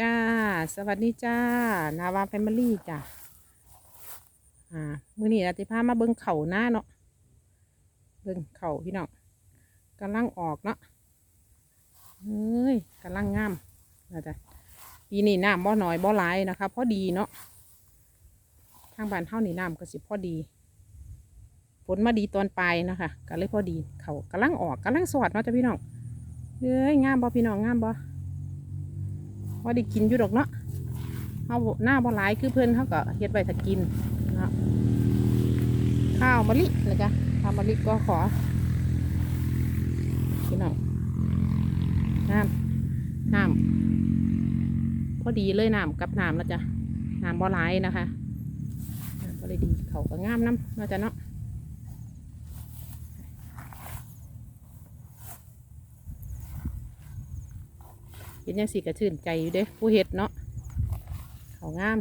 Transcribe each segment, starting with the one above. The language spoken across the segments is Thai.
จ้า สวัสดีจ้า นาวาแฟมิลี่จ้าอ่า มื้อนี้อาติพามาเบิ่งเขาหน้าเนาะ เบิ่งเขาพี่น้องกำลังออกเนาะเฮ้ยกำลังงามนะจ๊ะปีนี้น้ำบ่น้อยบ่หลายนะคะพอดีเนาะ ทางบ้านเท่านี่น้ำก็สิพอดี ฝนมาดีตอนปลายนะคะก็เลยพอดี เขากำลังออกกำลังสวดเนาะจ้ะพี่น้องเฮ้ยงามบ่พี่น้องงามบ่ พอได้กินอยู่ดอกเนาะเอาหน้าบ่หลายคือเพื่อนเขาก็เฮ็ดไว้ถ้ากินเนาะข้าวมะลินะจ๊ะข้าวมะลิก็ขอพี่น้องน้ำน้ำพอดีเลยน้ำกับน้ำแล้วจ้ะน้ำบ่หลายนะคะน้ำก็เลยดีเขาก็งามน้ำเนาะจ้ะเนาะ เป็นยังสีกระชื่นใจอยู่เด้ผู้เห็ดเนาะเขางาม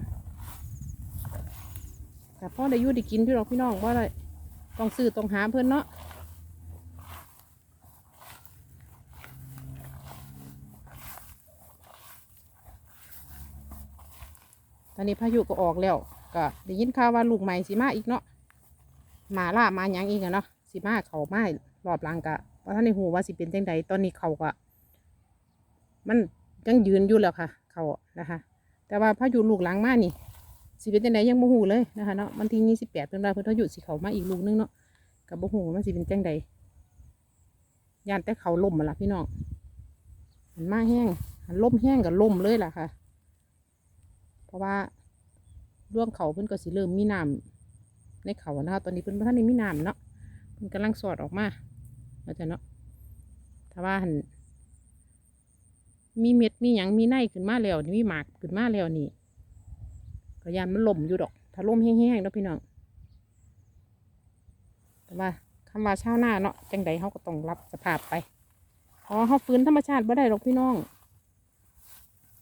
แต่พ่อได้ยุได้กินพี่น้องพี่น้องว่าอะไรต้องซื้อต้องหาเพื่อนเนาะตอนนี้พายุก็ออกแล้วก็ได้ยินข่าวว่าลูกใหม่สีมาอีกเนาะหมาล่ามาหยังอีกอะเนาะสีมาเขาไมารอบลังกะว่าะท่านในหูว่าสิเป็นจังใดตอนนี้เขาก็ มันยังยืนอยู่แล้วค่ะ เขานะคะ แต่ว่าพายุลูกหลังมานี่สิเป็นจังไดยังบ่ฮู้เลยนะคะเนาะวันที่ยี่สิบแปดเพิ่นว่าเพิ่นพายุสิเขามาอีกลูกนึงเนาะกับบ่ฮู้ว่ามันสิเป็นจังใดยานแต่เขาล่มมาละพี่น้องมันมาแห้งมันล่มแห้งกับล่มเลยล่ะค่ะ เพราะว่าร่วงเขาเพิ่นก็สิเริ่มมีน้ำในเขานะคะตอนนี้เพิ่นบ่ทันได้มีน้ำเนาะเพิ่นกำลังสอดออกมาแล้วจะเนาะถ้าว่าหัน มีเม็ดมีหยังมีไนขึ้นมาแล้วนี่มีหมากขึ้นมาแล้วนี่ก็ยานมันล่มอยู่ดอก ถ้าล่มแห้งๆเนาะพี่น้องแต่ว่าคำว่าเชาวนาเนาะจังใดเขาก็ต้องรับสภาพไปเพราะเขาฟื้นธรรมชาติบ่ได้หรอกพี่น้อง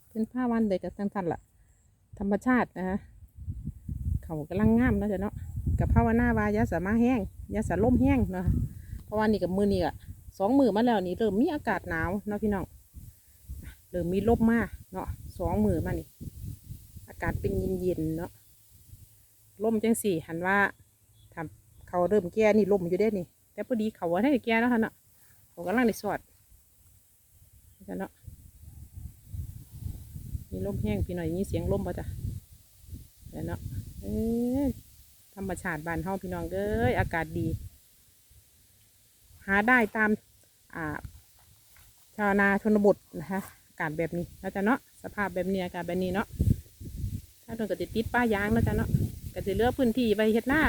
เป็นผ้าวันเด็กกับสั้นๆล่ะ ธรรมชาตินะฮะเขากำลังงามนะจ้ะเนาะกับภาวนาวายาสามาแห้งยาสาล่มแห้งเนาะเพราะว่านี่กับมือนี่อะสองมือมาแล้วนี่เริ่มมีอากาศหนาวเนาะพี่น้อง เริ่มมีลมมากเนาะสองมือมานี่ อากาศเป็นเย็นๆเนาะลมจังสี่ หันว่าทำเขาเริ่มแก่นี่ลมอยู่ได้นี่ แต่พอดีเขาว่าให้แก่แล้วค่ะเนาะเขากำลังในสอดจ้ะเนาะมีลมแห้งพี่หน่อยมีเสียงลมป่ะจ้ะเดี๋ยวเนาะเอ้ยธรรมชาติบ้านเฮาพี่น้องเอ้ยอากาศดี หาได้ตามอ่าชาวนาชนบทนะคะากาศแบบนี้แล้วจะเนาะสภาพแบบนี้อากาศแบบนี้เนาะถ้าโดนก็จะติดป้ายางแล้วจ้ะเนาะก็จะเลือกพื้นที่ไปเฮ็ดหน้า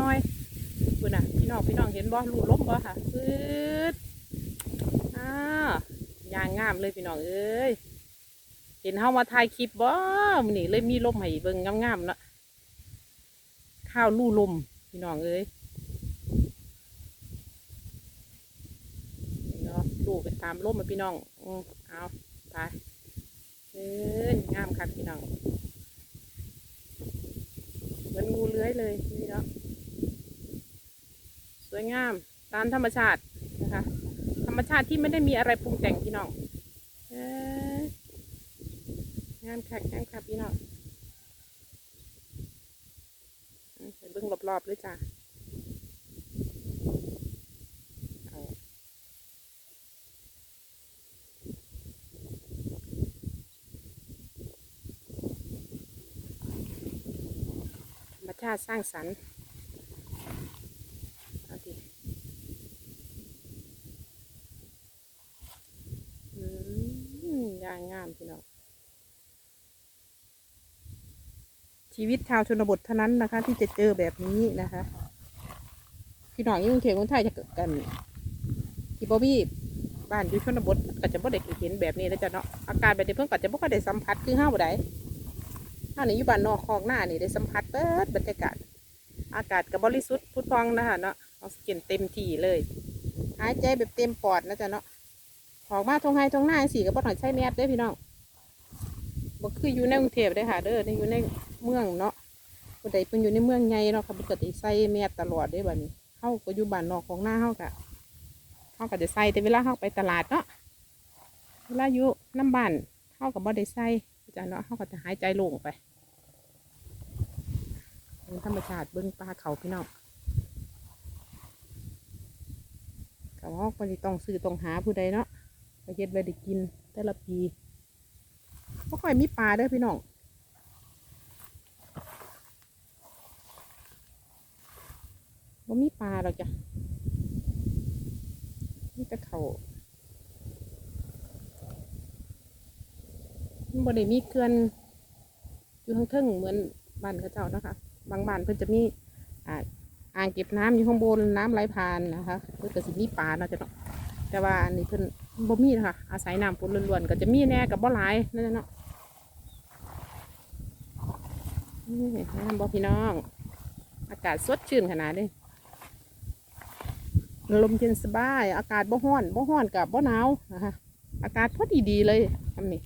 น้อยๆคุณน่ะพี่น้องพี่น้องเห็นบ่รูล้มบ่ค่ะปื๊ดอ้ายางงามเลยพี่น้องเอ้ยเห็นเฮามาถ่ายคลิปบ่เนี่เลยมีลมให้เบิ่งงามๆเนาะข้าวลู่ลมพี่น้องเอ้ยเนาะดูไปตามร่มมาพี่น้องอืมเอา ไปเอ้ยงามครับพี่น้องเหมือนงูเลื้อยเลยนี่เนาะสวยงามตามธรรมชาตินะคะ ธรรมชาติที่ไม่ได้มีอะไรปรุงแต่งพี่น้องเอ้ยงามคักงามครับพี่น้องไปเบิ่งรอบๆเลยจ้ะเอา ธรรม ชาติสร้างสรรค์เอาดิอืมยางงามพี่น้องชีวิตชาวชนบทเท่านั้นนะคะ ที่จะเจอแบบนี้นะคะ พี่น้องยุ่กรุงเทพคนไทยจะเกิดกันที่บอบี้บ้านอยู่ชนบทก็จะบ่ได้เห็นแบบนี้แล้วจ้ะเนาะอากาศแบบนี้เพิ่งก็จะบ่ค่อยได้สัมผัสคือห้าวบ่ได้ ถ้าในอยู่บ้านนอกคลองหน้านี่ได้สัมผัสเปิดบรรยากาศ อากาศกับบริสุทธิ์พุทธพองนะคะเนาะออกซิเจนเต็มที่เลยหายใจแบบเต็มปอดนะจ๊ะเนาะออกมาทงไห้ทงหน้าสี่ก็บ่ต้องใช้แมสเด้อพี่น้องบ่คืออยู่ในกรุงเทพเด้ค่ะ เด้อนี่อยู่ในเมืองเนาะผู้ใดเป็นอยู่ในเมืองใหญ่เนาะเขาปกติใส่แมสตลอดเด้บัดนี้เฮาก็อยู่บ้านนอกของหน้าเฮากะเฮาก็จะใส่แต่เวลาเฮาไปตลาดเนาะเวลาอยู่น้ำบ้านเฮาก็บ่ได้ใส่ จ้ะเนาะเขาก็จะหายใจโล่งไปเป็นธรรมชาติเบิ้องปลาเขาพี่น้องเขาห้องปฏิต้องซื้อต้องหาผู้ใดเนาะไปเฮ็ดไว้ได้กิน แต่ละปีบ่ค่อยมีปลาเด้อพี่น้องบ่มีปลาหรอกจ้ะมีแต่เขามั บ่ได้มีเกลือนอยู่ข้างเทิงเหมือนบ้านเขาเจ้านะคะ บางบ้านเพิ่นจะมีอ่าอ่างเก็บน้ำอยู่ข้างบนน้ำไหลผ่านนะคะเพิ่นก็สิมีปลาเนาะจ้ะเนาะแต่ว่าอันนี้เพิ่นบ่มีนะคะอาศัยน้ำฝนล้วนๆก็จะมีแน่กับบ่หลายนั่นแหละเนาะนี่น้ำบ่พี่น้อง อากาศสดชื่นขนาดนี้ลมเย็นสบาย อากาศบ่ร้อนบ่ร้อนกับบ่หนาวนะคะอากาศพอดีๆเลยทำนี่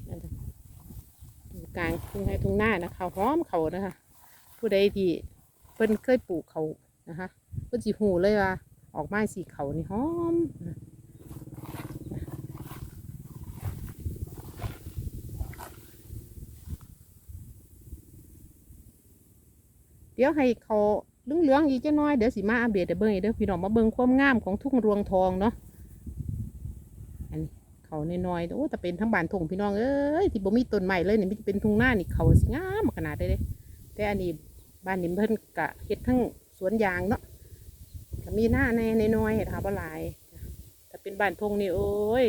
กลางทุ่งไร่ทุ่งหน้านะเขาวหอมเขานะคะ ผู้ใดที่เพิ่นเคยปลูกเขานะคะเพิ่นสิหูเลยว่าออกไมาสีเขานี่หอมเดี๋ยวให้เขาเหลืองๆอีกจังน้อยเดี๋ยวสิมาอัปเดตให้เบิ่งอีกเด้อพี่น้องมาเบิ่งความงามของทุ่งรวงทองเนาะ เขาน้อยๆโอ้แต่เป็นทั้งบ้านทงพี่น้องเอ้ยที่บ่มีต้นไม้เลยนี่มันจะเป็นทุ่งหน้านี่เขาสิงามขนาดเลยเด้แต่อันนี้บ้านนี้เพิ่นกะเฮ็ดทั้งสวนยางเนาะก็มีหน้าในน้อยๆนะคะบ่หลายแต่เป็นบ้านทงนี่โอ้ย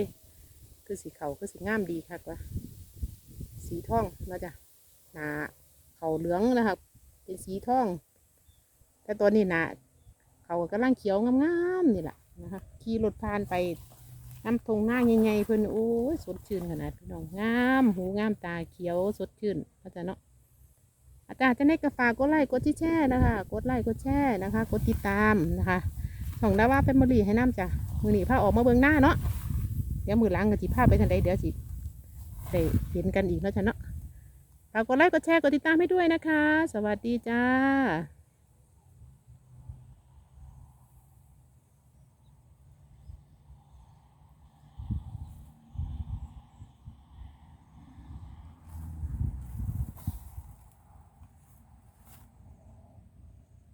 คือสีเขาคือสีงามดีคักว่าสีทองนะจ้ะหนาเขาเหลืองนะครับเป็นสีทอง แต่ตัวนี้หนาเขากำลังเขียวงามๆนี่แหละนะคะขี่รถผ่านไป น้ำทงหน้าใหญ่ๆเพิ่นโอ้ยสดชื่นขนาดพี่น้องงาม หูงามตาเขียวสดชื่นอาจารย์เนาะอาจารย์จะได้กระฝากกดไลค์กดที่แช่นะคะกดไลค์กดแช่นะคะกดติดตามนะคะช่องดาว่าแฟมิลี่ให้น้ำจ้ะมือหนีผ้าออกมาเบิ่งหน้าเนาะเดี๋ยวมือล้างกับจีผ้าไปทางใดเดี๋ยวสิได้เห็นกันอีกแล้วจ้ะเนาะฝากกดไลค์กดแชร์กดติดตามให้ด้วยนะคะ สวัสดีจ้า